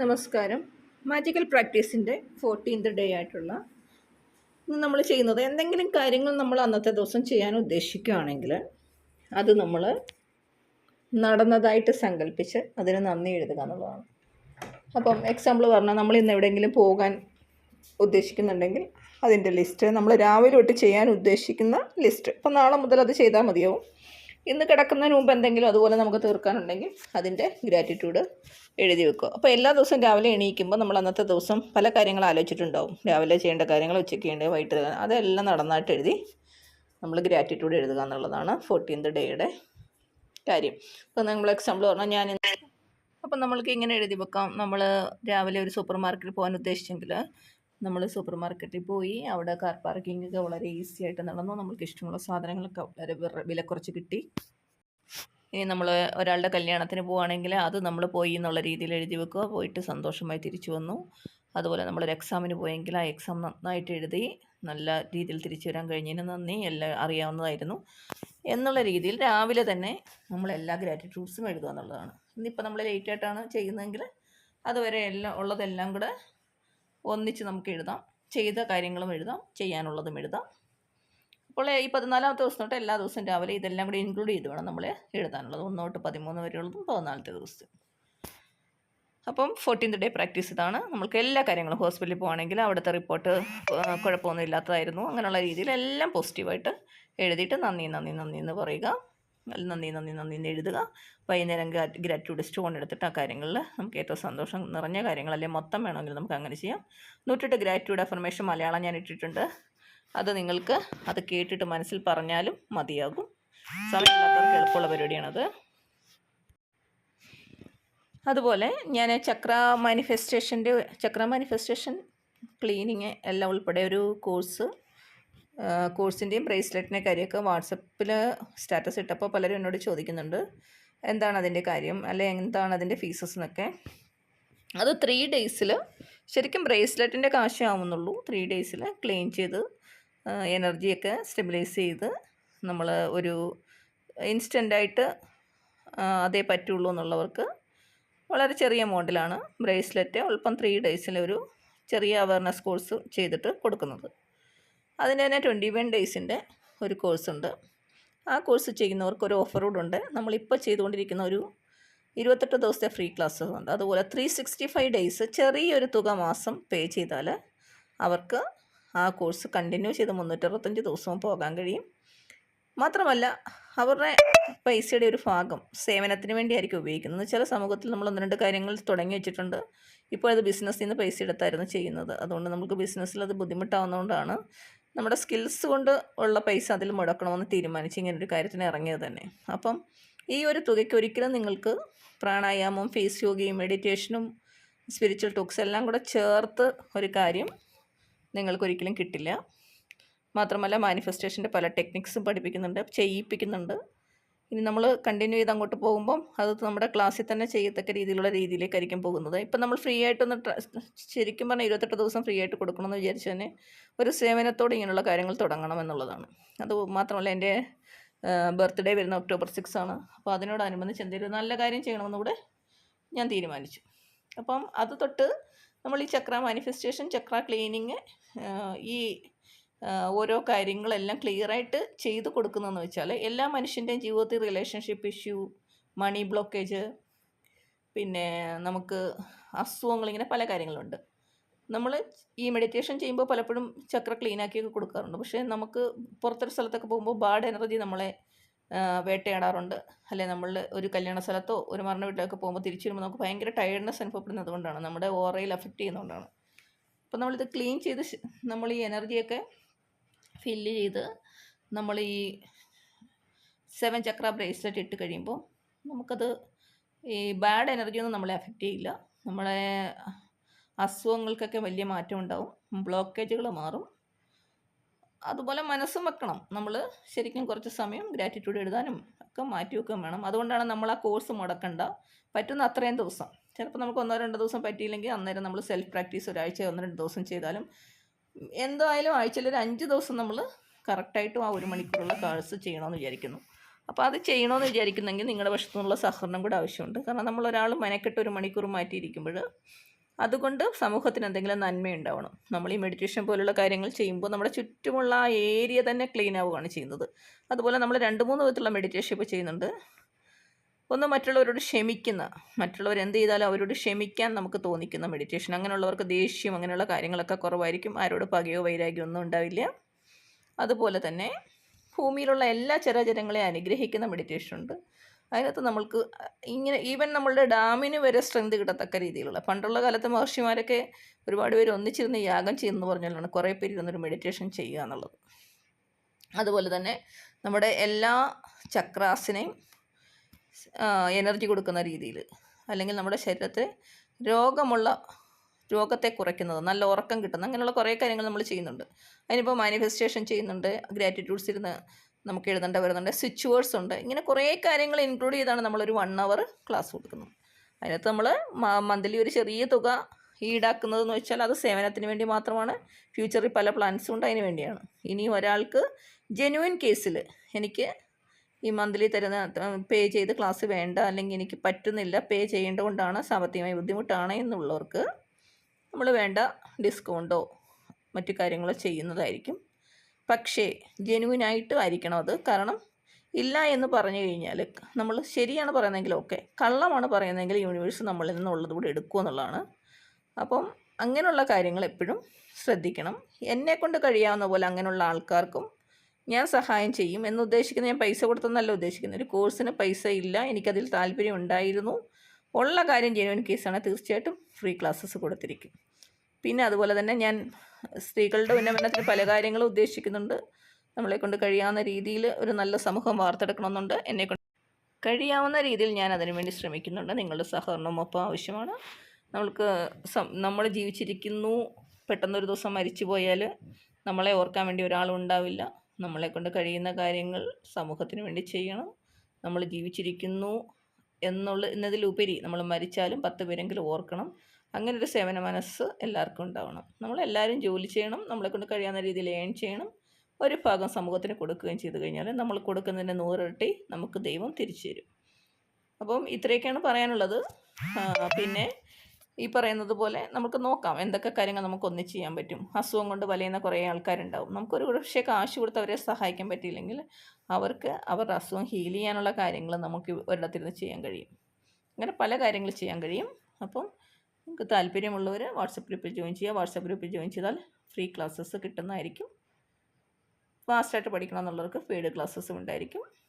നമസ്കാരം. Magical പ്രാക്ടീസിന്റെ fourteenth day ആയിട്ടുള്ള നമ്മൾ ചെയ്യുന്നത് എന്തെങ്കിലും കാര്യങ്ങൾ നമ്മൾ അന്നത്തെ ദിവസം ചെയ്യാൻ ഉദ്ദേശിക്കുകയാണെങ്കിൽ അത് നമ്മൾ നടന്നതായിട്ട് സങ്കല്പിച്ച് അതിന് നന്ദി എഴുതുക എന്നുള്ളതാണ്. അപ്പം എക്സാമ്പിൾ പറഞ്ഞാൽ നമ്മൾ ഇന്ന് എവിടെയെങ്കിലും പോകാൻ ഉദ്ദേശിക്കുന്നുണ്ടെങ്കിൽ അതിന്റെ ലിസ്റ്റ് നമ്മൾ രാവിലെ തൊട്ട് ചെയ്യാൻ ഉദ്ദേശിക്കുന്ന ലിസ്റ്റ് അപ്പം നാളെ മുതൽ അത് ചെയ്താൽ മതിയാവും. ഇന്ന് കിടക്കുന്നതിന് മുമ്പ് എന്തെങ്കിലും അതുപോലെ നമുക്ക് തീർക്കാനുണ്ടെങ്കിൽ അതിന്റെ ഗ്രാറ്റിറ്റ്യൂഡ് എഴുതി വെക്കുക. അപ്പോൾ എല്ലാ ദിവസവും രാവിലെ എണീക്കുമ്പോൾ നമ്മൾ അന്നത്തെ ദിവസം പല കാര്യങ്ങൾ ആലോചിച്ചിട്ടുണ്ടാവും. രാവിലെ ചെയ്യേണ്ട കാര്യങ്ങൾ ഉച്ചയ്ക്ക് ചെയ്യേണ്ടത് വൈകിട്ട് അതെല്ലാം നടന്നായിട്ട് എഴുതി നമ്മൾ ഗ്രാറ്റിറ്റ്യൂഡ് എഴുതുക എന്നുള്ളതാണ് ഫോർട്ടീൻത് ഡേയുടെ കാര്യം. അപ്പോൾ നമ്മൾ എക്സാമ്പിൾ പറഞ്ഞാൽ ഞാൻ അപ്പം നമ്മൾക്ക് ഇങ്ങനെ എഴുതി വെക്കാം. നമ്മൾ രാവിലെ ഒരു സൂപ്പർ മാർക്കറ്റിൽ പോകാൻ ഉദ്ദേശിച്ചെങ്കിൽ നമ്മൾ സൂപ്പർ മാർക്കറ്റിൽ പോയി അവിടെ കാർ പാർക്കിംഗ് ഒക്കെ വളരെ ഈസി ആയിട്ട് നടന്നു. നമ്മൾക്ക് ഇഷ്ടമുള്ള സാധനങ്ങളൊക്കെ വളരെ വില കുറച്ച് കിട്ടി. ഇനി നമ്മൾ ഒരാളുടെ കല്യാണത്തിന് പോവുകയാണെങ്കിൽ അത് നമ്മൾ പോയി എന്നുള്ള രീതിയിൽ എഴുതി വെക്കുക. പോയിട്ട് സന്തോഷമായി തിരിച്ചു വന്നു. അതുപോലെ നമ്മളൊരു എക്സാമിന് പോയെങ്കിൽ ആ എക്സാം നന്നായിട്ട് എഴുതി നല്ല രീതിയിൽ തിരിച്ചു വരാൻ കഴിഞ്ഞതിന് നന്ദി. എല്ലാം അറിയാവുന്നതായിരുന്നു. എന്നുള്ള രീതിയിൽ രാവിലെ തന്നെ നമ്മൾ എല്ലാ ഗ്രാറ്റിറ്റ്യൂഡ്സും എഴുതുക എന്നുള്ളതാണ്. ഇന്നിപ്പോൾ നമ്മൾ ലേറ്റായിട്ടാണ് ചെയ്യുന്നതെങ്കിൽ അതുവരെ എല്ലാം ഉള്ളതെല്ലാം കൂടെ ഒന്നിച്ച് നമുക്ക് എഴുതാം. ചെയ്ത കാര്യങ്ങളും എഴുതാം. ചെയ്യാനുള്ളതും എഴുതാം. അപ്പോൾ ഈ പതിനാലാമത്തെ ദിവസം തൊട്ട് എല്ലാ ദിവസവും രാവിലെ ഇതെല്ലാം കൂടി ഇൻക്ലൂഡ് ചെയ്ത് വേണം നമ്മൾ എഴുതാനുള്ളത്. ഒന്ന് തൊട്ട് പതിമൂന്ന് വരെയുള്ളതും പതിനാലത്തെ ദിവസം. അപ്പം ഫോർട്ടീൻത് ഡേ പ്രാക്ടീസ് ഇതാണ്. നമുക്ക് എല്ലാ കാര്യങ്ങളും ഹോസ്പിറ്റലിൽ പോകുകയാണെങ്കിൽ അവിടുത്തെ റിപ്പോർട്ട് കുഴപ്പമൊന്നും ഇല്ലാത്തതായിരുന്നു. അങ്ങനെയുള്ള രീതിയിൽ എല്ലാം പോസിറ്റീവായിട്ട് എഴുതിയിട്ട് നന്ദി നന്ദി നന്ദി എന്ന് പറയുക. നന്ദി നന്ദി നന്ദി എന്ന് എഴുതുക. വൈകുന്നേരം ഗ്രാറ്റ്യൂഡ് സ്റ്റോൺ എടുത്തിട്ട് ആ കാര്യങ്ങളിൽ നമുക്ക് ഏറ്റവും സന്തോഷം നിറഞ്ഞ കാര്യങ്ങൾ അല്ലെങ്കിൽ മൊത്തം വേണമെങ്കിൽ നമുക്ക് അങ്ങനെ ചെയ്യാം. നൂറ്റെട്ട് ഗ്രാറ്റ്യൂഡ് അഫർമേഷൻ മലയാളം ഞാൻ ഇട്ടിട്ടുണ്ട്. അത് നിങ്ങൾക്ക് അത് കേട്ടിട്ട് മനസ്സിൽ പറഞ്ഞാലും മതിയാകും. സമയമില്ലാത്തവർക്ക് എളുപ്പമുള്ള പരിപാടിയാണത്. അതുപോലെ ഞാൻ ചക്ര മാനിഫെസ്റ്റേഷന്റെ ചക്ര മാനിഫെസ്റ്റേഷൻ ക്ലീനിങ് എല്ലാം ഉൾപ്പെടെ ഒരു കോഴ്സ് കോഴ്സിന്റെയും ബ്രേസ്ലെറ്റിന്റെ കാര്യമൊക്കെ വാട്സപ്പിൽ സ്റ്റാറ്റസ് ഇട്ടപ്പോൾ പലരും എന്നോട് ചോദിക്കുന്നുണ്ട്. എന്താണ് അതിന്റെ കാര്യം? അല്ലെ എന്താണ് അതിന്റെ ഫീസസ് എന്നൊക്കെ. അത് ത്രീ ഡേയ്സിൽ ശരിക്കും ബ്രേസ്ലെറ്റിന്റെ കാശേ ആവുന്നുള്ളൂ. ത്രീ ഡേയ്സിൽ ക്ലീൻ ചെയ്ത് എനർജിയൊക്കെ സ്റ്റെബിലൈസ് ചെയ്ത് നമ്മൾ ഒരു ഇൻസ്റ്റന്റായിട്ട് അതേ പറ്റുള്ളൂ എന്നുള്ളവർക്ക് വളരെ ചെറിയ മോഡലാണ് ബ്രേസ്ലെറ്റ്. അല്പം ത്രീ ഡേയ്സിലൊരു ചെറിയ അവയർനെസ് കോഴ്സ് ചെയ്തിട്ട് കൊടുക്കുന്നത്. അതിന് തന്നെ ട്വന്റി വൺ ഡേയ്സിന്റെ ഒരു കോഴ്സുണ്ട് ആ കോഴ്സ് ചെയ്യുന്നവർക്ക് ഒരു ഓഫർ കൂടെ ഉണ്ട്. നമ്മളിപ്പോൾ ചെയ്തുകൊണ്ടിരിക്കുന്ന ഒരു ഇരുപത്തെട്ട് ദിവസത്തെ ഫ്രീ ക്ലാസ്സസ് ഉണ്ട്. അതുപോലെ ത്രീ സിക്സ്റ്റി ഫൈവ് ഡേയ്സ് ചെറിയൊരു തുക മാസം പേ ചെയ്താൽ അവർക്ക് ആ കോഴ്സ് കണ്ടിന്യൂ ചെയ്ത് മുന്നൂറ്ററുപത്തഞ്ച് ദിവസവും പോകാൻ കഴിയും. മാത്രമല്ല അവരുടെ പൈസയുടെ ഒരു ഭാഗം സേവനത്തിന് വേണ്ടിയായിരിക്കും ഉപയോഗിക്കുന്നത്. ചില സമൂഹത്തിൽ നമ്മൾ ഒന്ന് രണ്ട് കാര്യങ്ങൾ തുടങ്ങി വെച്ചിട്ടുണ്ട്. ഇപ്പോൾ ബിസിനസ്സിൽ നിന്ന് പൈസ എടുത്തായിരുന്നു ചെയ്യുന്നത്. അതുകൊണ്ട് നമുക്ക് ബിസിനസ്സിൽ അത് ബുദ്ധിമുട്ടാവുന്നതുകൊണ്ടാണ് നമ്മുടെ സ്കിൽസ് കൊണ്ട് ഉള്ള പൈസ അതിൽ മുടക്കണമെന്ന് തീരുമാനിച്ച് ഇങ്ങനെ ഒരു കാര്യത്തിന് ഇറങ്ങിയത് തന്നെ. അപ്പം ഈ ഒരു തുകയ്ക്ക് ഒരിക്കലും നിങ്ങൾക്ക് പ്രാണായാമം ഫേസ് യോഗയും മെഡിറ്റേഷനും സ്പിരിച്വൽ ടോക്സ് എല്ലാം കൂടെ ചേർത്ത് ഒരു കാര്യം നിങ്ങൾക്കൊരിക്കലും കിട്ടില്ല. മാത്രമല്ല മാനിഫെസ്റ്റേഷന്റെ പല ടെക്നിക്സും പഠിപ്പിക്കുന്നുണ്ട് ചെയ്യിപ്പിക്കുന്നുണ്ട്. ഇനി നമ്മൾ കണ്ടിന്യൂ ചെയ്ത് അങ്ങോട്ട് പോകുമ്പം അത് നമ്മുടെ ക്ലാസ്സിൽ തന്നെ ചെയ്യത്തക്ക രീതിയിലുള്ള രീതിയിലേക്കായിരിക്കും പോകുന്നത്. ഇപ്പം നമ്മൾ ഫ്രീ ആയിട്ടൊന്ന് ശരിക്കും പറഞ്ഞാൽ ഇരുപത്തെട്ട് ദിവസം ഫ്രീ ആയിട്ട് കൊടുക്കണമെന്ന് വിചാരിച്ചു തന്നെ ഒരു സേവനത്തോടെ ഇങ്ങനെയുള്ള കാര്യങ്ങൾ തുടങ്ങണം എന്നുള്ളതാണ്. അത് മാത്രമല്ല എന്റെ ബർത്ത്ഡേ വരുന്ന ഒക്ടോബർ സിക്സ് ആണ്. അപ്പോൾ അതിനോടനുബന്ധിച്ച് എന്തെങ്കിലും നല്ല കാര്യം ചെയ്യണമെന്ന് കൂടെ ഞാൻ തീരുമാനിച്ചു. അപ്പം അത് തൊട്ട് നമ്മൾ ഈ ചക്ര മാനിഫെസ്റ്റേഷൻ ചക്ര ക്ലീനിങ് ഈ ഓരോ കാര്യങ്ങളെല്ലാം ക്ലിയറായിട്ട് ചെയ്തു കൊടുക്കുന്നതെന്ന് വെച്ചാൽ എല്ലാ മനുഷ്യന്റെയും ജീവിതത്തിൽ റിലേഷൻഷിപ്പ് ഇഷ്യൂ മണി ബ്ലോക്കേജ് പിന്നെ നമുക്ക് അസുഖങ്ങൾ ഇങ്ങനെ പല കാര്യങ്ങളുണ്ട്. നമ്മൾ ഈ മെഡിറ്റേഷൻ ചെയ്യുമ്പോൾ പലപ്പോഴും ചക്ര ക്ലീനാക്കിയൊക്കെ കൊടുക്കാറുണ്ട്. പക്ഷേ നമുക്ക് പുറത്തൊരു സ്ഥലത്തൊക്കെ പോകുമ്പോൾ ബാഡ് എനർജി നമ്മളെ വേട്ടയാടാറുണ്ട്. അല്ലെ നമ്മൾ ഒരു കല്യാണ സ്ഥലത്തോ ഒരു മരണ വീട്ടിലൊക്കെ പോകുമ്പോൾ തിരിച്ചു വരുമ്പോൾ നമുക്ക് ഭയങ്കര ടയർഡ്നെസ് അനുഭവപ്പെടുന്നത് കൊണ്ടാണ്. നമ്മുടെ ഓറയിൽ അഫക്റ്റ് ചെയ്യുന്നതുകൊണ്ടാണ് അപ്പോൾ നമ്മളിത് ക്ലീൻ ചെയ്ത് നമ്മൾ ഈ എനർജിയൊക്കെ ഫില്ല് ചെയ്ത് നമ്മൾ ഈ സെവൻ ചക്ര ബ്രേസ്ലെറ്റ് ഇട്ട് കഴിയുമ്പോൾ നമുക്കത് ഈ ബാഡ് എനർജി ഒന്നും നമ്മളെ അഫക്റ്റ് ചെയ്യില്ല. നമ്മളെ അസുഖങ്ങൾക്കൊക്കെ വലിയ മാറ്റം ഉണ്ടാവും. ബ്ലോക്കേജുകൾ മാറും. അതുപോലെ മനസ്സും വെക്കണം. നമ്മൾ ശരിക്കും കുറച്ച് സമയം ഗ്രാറ്റിറ്റ്യൂഡ് എഴുതാനും ഒക്കെ മാറ്റി വെക്കുകയും വേണം. അതുകൊണ്ടാണ് നമ്മൾ ആ കോഴ്സ് മുടക്കണ്ട. പറ്റുന്ന അത്രയും ദിവസം. ചിലപ്പോൾ നമുക്ക് ഒന്നോ രണ്ടോ ദിവസം പറ്റിയില്ലെങ്കിൽ അന്നേരം നമ്മൾ സെൽഫ് പ്രാക്ടീസ് ഒരാഴ്ച ഒന്ന് രണ്ട് ദിവസം ചെയ്താലും എന്തായാലും ആഴ്ചയിൽ ഒരു അഞ്ച് ദിവസം നമ്മൾ കറക്റ്റായിട്ടും ആ ഒരു മണിക്കൂറുള്ള കാഴ്സ് ചെയ്യണമെന്ന് വിചാരിക്കുന്നു. അപ്പോൾ അത് ചെയ്യണമെന്ന് വിചാരിക്കുന്നെങ്കിൽ നിങ്ങളുടെ വശത്തു നിന്നുള്ള സഹകരണം കൂടെ ആവശ്യമുണ്ട്. കാരണം നമ്മളൊരാൾ മെനക്കെട്ട് ഒരു മണിക്കൂർ മാറ്റിയിരിക്കുമ്പോൾ അതുകൊണ്ട് സമൂഹത്തിന് എന്തെങ്കിലും നന്മയുണ്ടാവണം നമ്മൾ ഈ മെഡിറ്റേഷൻ പോലുള്ള കാര്യങ്ങൾ ചെയ്യുമ്പോൾ നമ്മുടെ ചുറ്റുമുള്ള ആ ഏരിയ തന്നെ ക്ലീൻ ആവുകയാണ് ചെയ്യുന്നത്. അതുപോലെ നമ്മൾ രണ്ട് മൂന്ന് വിധത്തിലുള്ള മെഡിറ്റേഷൻ ഇപ്പോൾ ചെയ്യുന്നുണ്ട്. ഒന്ന് മറ്റുള്ളവരോട് ക്ഷമിക്കുന്ന മറ്റുള്ളവർ എന്ത് ചെയ്താലും അവരോട് ക്ഷമിക്കാൻ നമുക്ക് തോന്നിക്കുന്ന മെഡിറ്റേഷൻ അങ്ങനെയുള്ളവർക്ക് ദേഷ്യം അങ്ങനെയുള്ള കാര്യങ്ങളൊക്കെ കുറവായിരിക്കും. ആരോട് പകയോ വൈരാഗ്യമോ ഒന്നും ഉണ്ടാവില്ല. അതുപോലെ തന്നെ ഭൂമിയിലുള്ള എല്ലാ ചരാചരങ്ങളെയും അനുഗ്രഹിക്കുന്ന മെഡിറ്റേഷൻ ഉണ്ട്. അതിനകത്ത് നമ്മൾക്ക് ഇങ്ങനെ ഈവൻ നമ്മളുടെ ഡാമിന് വരെ സ്ട്രെങ്ത് കിട്ടത്തക്ക രീതിയിലുള്ള പണ്ടുള്ള കാലത്ത് മഹർഷിമാരൊക്കെ ഒരുപാട് പേര് ഒന്നിച്ചിരുന്ന് യാഗം ചെയ്യുന്നു പറഞ്ഞാലാണ് കുറേ പേര് ഇരുന്നൊരു മെഡിറ്റേഷൻ ചെയ്യുക എന്നുള്ളത്. അതുപോലെ തന്നെ നമ്മുടെ എല്ലാ ചക്രാസിനെയും എനർജി കൊടുക്കുന്ന രീതിയിൽ. അല്ലെങ്കിൽ നമ്മുടെ ശരീരത്തെ രോഗമുള്ള രോഗത്തെ കുറയ്ക്കുന്നത് നല്ല ഉറക്കം കിട്ടുന്ന അങ്ങനെയുള്ള കുറേ കാര്യങ്ങൾ നമ്മൾ ചെയ്യുന്നുണ്ട്. അതിനിപ്പോൾ മാനിഫെസ്റ്റേഷൻ ചെയ്യുന്നുണ്ട് ഗ്രാറ്റിറ്റ്യൂഡ്സ് ഇരുന്ന് നമുക്ക് എഴുതേണ്ട വരുന്നുണ്ട് സ്വിച്ച് വേർഡ്സ് ഉണ്ട്. ഇങ്ങനെ കുറേ കാര്യങ്ങൾ ഇൻക്ലൂഡ് ചെയ്താണ് നമ്മളൊരു വൺ അവർ ക്ലാസ് കൊടുക്കുന്നത്. അതിനകത്ത് നമ്മൾ മന്ത്ലി ഒരു ചെറിയ തുക ഈടാക്കുന്നതെന്ന് വെച്ചാൽ അത് സേവനത്തിന് വേണ്ടി മാത്രമാണ്. ഫ്യൂച്ചറിൽ പല പ്ലാൻസും ഉണ്ട് അതിന് വേണ്ടിയാണ്. ഇനി ഒരാൾക്ക് ജെനുവിൻ കേസിൽ എനിക്ക് ഈ മന്ത്ലി തരുന്ന പേ ചെയ്ത് ക്ലാസ് വേണ്ട അല്ലെങ്കിൽ എനിക്ക് പറ്റുന്നില്ല പേ ചെയ്യേണ്ടതുകൊണ്ടാണ് സാമ്പത്തികമായി ബുദ്ധിമുട്ടാണ് എന്നുള്ളവർക്ക് നമ്മൾ വേണ്ട ഡിസ്കൗണ്ടോ മറ്റു കാര്യങ്ങളോ ചെയ്യുന്നതായിരിക്കും. പക്ഷേ ജെനുവിനായിട്ട് ആയിരിക്കണം അത്. കാരണം ഇല്ല എന്ന് പറഞ്ഞു കഴിഞ്ഞാൽ നമ്മൾ ശരിയാണ് പറയുന്നതെങ്കിൽ ഓക്കെ കള്ളമാണ് പറയുന്നതെങ്കിൽ യൂണിവേഴ്സ് നമ്മളിൽ നിന്നുള്ളത് കൂടെ എടുക്കുക എന്നുള്ളതാണ്. അപ്പം അങ്ങനെയുള്ള കാര്യങ്ങൾ എപ്പോഴും ശ്രദ്ധിക്കണം. എന്നെക്കൊണ്ട് കഴിയാവുന്ന പോലെ അങ്ങനെയുള്ള ആൾക്കാർക്കും ഞാൻ സഹായം ചെയ്യും എന്ന് ഉദ്ദേശിക്കുന്നത് ഞാൻ പൈസ കൊടുത്തെന്നല്ല ഉദ്ദേശിക്കുന്നത്. ഒരു കോഴ്സിന് പൈസ ഇല്ല. എനിക്കതിൽ താല്പര്യം ഉണ്ടായിരുന്നു. ഉള്ള കാര്യം ജെനുവൻ കേസാണ് തീർച്ചയായിട്ടും ഫ്രീ ക്ലാസ്സസ് കൊടുത്തിരിക്കും. പിന്നെ അതുപോലെ തന്നെ ഞാൻ സ്ത്രീകളുടെ ഉന്നമനത്തിന് പല കാര്യങ്ങളും ഉദ്ദേശിക്കുന്നുണ്ട്. നമ്മളെ കൊണ്ട് കഴിയാവുന്ന രീതിയിൽ ഒരു നല്ല സമൂഹം വാർത്തെടുക്കണമെന്നുണ്ട്. എന്നെ കൊണ്ട് കഴിയാവുന്ന രീതിയിൽ ഞാൻ അതിനുവേണ്ടി ശ്രമിക്കുന്നുണ്ട്. നിങ്ങളുടെ സഹകരണവും ഒപ്പം ആവശ്യമാണ്. നമ്മൾക്ക് നമ്മൾ ജീവിച്ചിരിക്കുന്നു. പെട്ടെന്നൊരു ദിവസം മരിച്ചു പോയാൽ നമ്മളെ ഓർക്കാൻ വേണ്ടി ഒരാളും ഉണ്ടാവില്ല. നമ്മളെ കൊണ്ട് കഴിയുന്ന കാര്യങ്ങൾ സമൂഹത്തിന് വേണ്ടി ചെയ്യണം. നമ്മൾ ജീവിച്ചിരിക്കുന്നു എന്നുള്ള എന്നതിലുപരി നമ്മൾ മരിച്ചാലും പത്ത് പേരെങ്കിലും ഓർക്കണം. അങ്ങനെ ഒരു സേവന മനസ്സ് എല്ലാവർക്കും ഉണ്ടാവണം. നമ്മളെല്ലാവരും ജോലി ചെയ്യണം. നമ്മളെക്കൊണ്ട് കഴിയാവുന്ന രീതിയിൽ ഏൺ ചെയ്യണം. ഒരു ഭാഗം സമൂഹത്തിന് കൊടുക്കുകയും ചെയ്തു കഴിഞ്ഞാൽ നമ്മൾ കൊടുക്കുന്നതിന്റെ നൂറിരട്ടി നമുക്ക് ദൈവം തിരിച്ചു തരും. അപ്പം ഇത്രയൊക്കെയാണ് പറയാനുള്ളത്. പിന്നെ ഈ പറയുന്നത് പോലെ നമുക്ക് നോക്കാം എന്തൊക്കെ കാര്യങ്ങൾ നമുക്ക് ഒന്നിച്ച് ചെയ്യാൻ പറ്റും. അസുഖം കൊണ്ട് വലയുന്ന കുറേ ആൾക്കാരുണ്ടാവും. നമുക്കൊരു പക്ഷേ കാശ് കൊടുത്ത് അവരെ സഹായിക്കാൻ പറ്റിയില്ലെങ്കിൽ അവർക്ക് അവരുടെ അസുഖം ഹീൽ ചെയ്യാനുള്ള കാര്യങ്ങൾ നമുക്ക് ഒരിടത്തിരുന്ന് ചെയ്യാൻ കഴിയും. അങ്ങനെ പല കാര്യങ്ങൾ ചെയ്യാൻ കഴിയും. അപ്പം നിങ്ങൾക്ക് താല്പര്യമുള്ളവർ വാട്സപ്പ് ഗ്രൂപ്പിൽ ജോയിൻ ചെയ്യുക. വാട്സപ്പ് ഗ്രൂപ്പിൽ ജോയിൻ ചെയ്താൽ ഫ്രീ ക്ലാസ്സസ് കിട്ടുന്നതായിരിക്കും. ഫാസ്റ്റായിട്ട് പഠിക്കണം എന്നുള്ളവർക്ക് പെയ്ഡ് ക്ലാസ്സസും ഉണ്ടായിരിക്കും.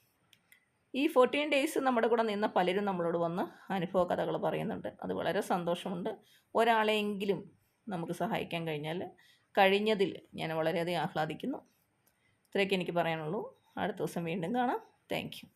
ഈ ഫോർട്ടീൻ ഡേയ്സ് നമ്മുടെ കൂടെ നിന്ന പലരും നമ്മളോട് വന്ന് അനുഭവ കഥകൾ പറയുന്നുണ്ട്. അത് വളരെ സന്തോഷമുണ്ട്. ഒരാളെയെങ്കിലും നമുക്ക് സഹായിക്കാൻ കഴിഞ്ഞാൽ കഴിഞ്ഞതിൽ ഞാൻ വളരെയധികം ആഹ്ലാദിക്കുന്നു. ഇത്രയൊക്കെ എനിക്ക് പറയാനുള്ളൂ. അടുത്ത ദിവസം വീണ്ടും കാണാം. താങ്ക്